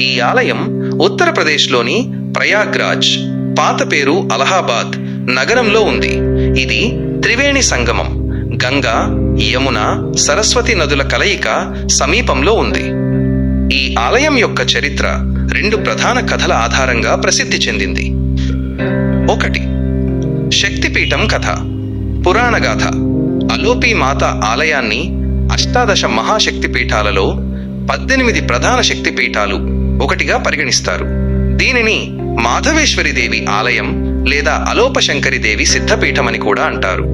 ఈ ఆలయం ఉత్తరప్రదేశ్లోని ప్రయాగ్రాజ్ పాత పేరు అలహాబాద్ నగరంలో ఉంది. ఇది త్రివేణి సంగమం గంగా యమున సరస్వతి నదుల కలయిక సమీపంలో ఉంది. ఈ ఆలయం యొక్క చరిత్ర రెండు ప్రధాన కథల ఆధారంగా ప్రసిద్ధి చెందింది. ఒకటి శక్తిపీఠం కథ పురాణగాథ అలోపి మాత ఆలయాన్ని అష్టాదశ మహాశక్తిపీఠాలలో పద్దెనిమిది ప్రధాన శక్తిపీఠాలు ఒకటిగా పరిగణిస్తారు. దీనిని మాధవేశ్వరి దేవి ఆలయం లేదా అలోపశంకరి దేవి సిద్ధపీఠమని కూడా అంటారు.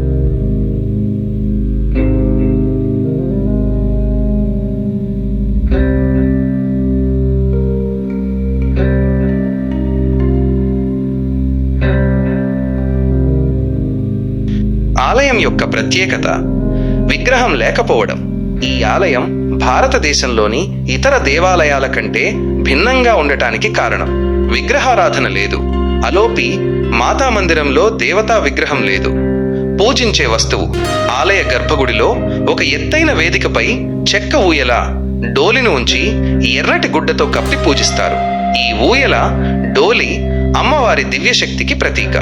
ఆలయం యొక్క ప్రత్యేకత విగ్రహం లేకపోవడం. ఈ ఆలయం భారతదేశంలోని ఇతర దేవాలయాల కంటే భిన్నంగా ఉండటానికి కారణం. విగ్రహారాధన లేదు. అలోపి మాతా మందిరంలో దేవతా విగ్రహం లేదు. పూజించే వస్తువు ఆలయ గర్భగుడిలో ఒక ఎత్తైన వేదికపై చెక్క ఊయల డోలిని ఉంచి ఎర్రటి గుడ్డతో కప్పి పూజిస్తారు. ఈ ఊయల డోలి అమ్మవారి దివ్యశక్తికి ప్రతీక.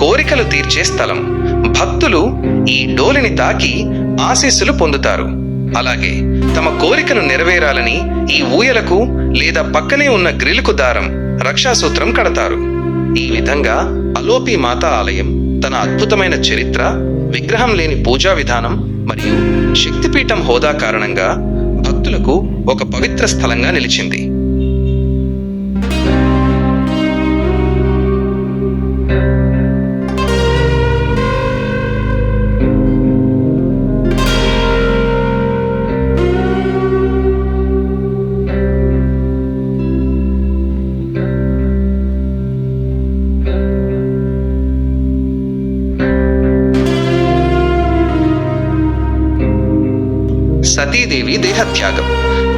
కోరికలు తీర్చే స్థలం. భక్తులు ఈ డోలిని తాకి ఆశీస్సులు పొందుతారు. అలాగే తమ కోరికను నెరవేరాలని ఈ ఊయలకు లేదా పక్కనే ఉన్న గ్రిల్కు దారం రక్షాసూత్రం కడతారు. ఈ విధంగా అలోపి మాతా ఆలయం తన అద్భుతమైన చరిత్ర విగ్రహం లేని పూజా విధానం మరియు శక్తిపీఠం హోదా కారణంగా భక్తులకు ఒక పవిత్ర స్థలంగా నిలిచింది. సతీదేవి దేహత్యాగం.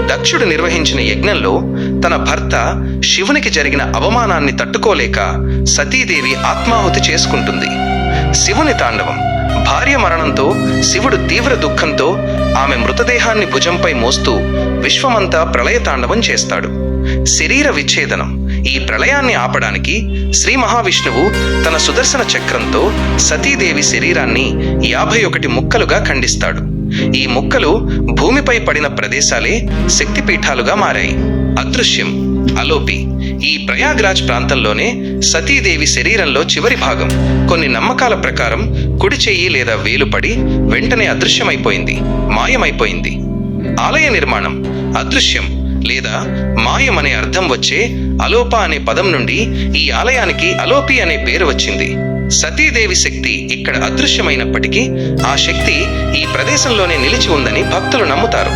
దక్షుడు నిర్వహించిన యజ్ఞంలో తన భర్త శివునికి జరిగిన అవమానాన్ని తట్టుకోలేక సతీదేవి ఆత్మాహుతి చేసుకుంటుంది. శివుని తాండవం భార్య మరణంతో శివుడు తీవ్ర దుఃఖంతో ఆమె మృతదేహాన్ని భుజంపై మోస్తూ విశ్వమంతా ప్రళయ తాండవం చేస్తాడు. శరీర విచ్ఛేదనం ఈ ప్రళయాన్ని ఆపడానికి శ్రీ మహావిష్ణువు తన సుదర్శన చక్రంతో సతీదేవి శరీరాన్ని యాభై ఒకటి ముక్కలుగా ఖండిస్తాడు. ఈ ముక్కలు భూమిపై పడిన ప్రదేశాలే శక్తిపీఠాలుగా మారాయి. అదృశ్యం అలోపి. ఈ ప్రయాగ్రాజ్ ప్రాంతంలోనే సతీదేవి శరీరంలో చివరి భాగం. కొన్ని నమ్మకాల ప్రకారం కుడి చెయ్యి లేదా వేలు పడి వెంటనే అదృశ్యమైపోయింది మాయమైపోయింది. ఆలయ నిర్మాణం అదృశ్యం లేదా మాయం అనే అర్థం వచ్చే అలోప అనే పదం నుండి ఈ ఆలయానికి అలోపి అనే పేరు వచ్చింది. సతీదేవి శక్తి ఇక్కడ అదృశ్యమైనప్పటికీ ఆ శక్తి ఈ ప్రదేశంలోనే నిలిచి ఉందని భక్తులు నమ్ముతారు.